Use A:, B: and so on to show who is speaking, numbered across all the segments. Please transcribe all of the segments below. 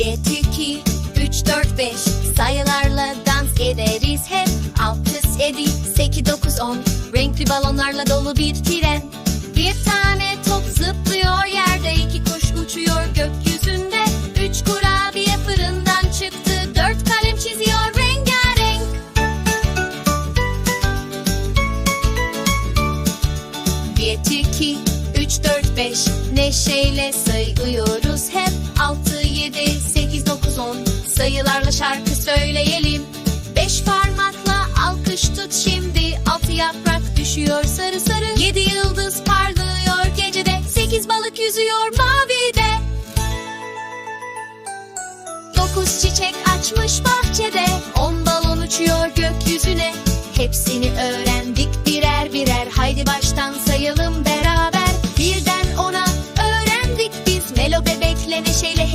A: 1, 2, 3, 4, 5 Sayılarla dans ederiz hep. 6, 7, 8, 9, 10 Renkli balonlarla dolu bir tren. Bir tane top zıplıyor yerde. İki kuş uçuyor gökyüzünde. Üç kurabiye fırından çıktı. Dört kalem çiziyor rengarenk. Bir, iki, üç, dört, beş. Neşeyle sayıyor Sayılarla şarkı söyleyelim. Beş parmakla alkış tut şimdi. Altı yaprak düşüyor sarı sarı. Yedi yıldız parlıyor gecede. Sekiz balık yüzüyor mavide. Dokuz çiçek açmış bahçede. On balon uçuyor gökyüzüne. Hepsini öğrendik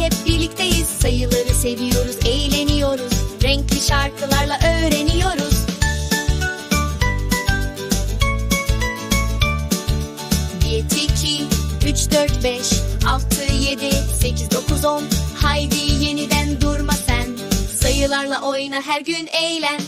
A: hep birlikteyiz. Sayıları seviyoruz, eğleniyoruz. Renkli şarkılarla öğreniyoruz. Bir, iki, üç, dört, beş, altı, yedi, sekiz, dokuz, on. Haydi yeniden durma sen. Sayılarla oyna her gün eğlen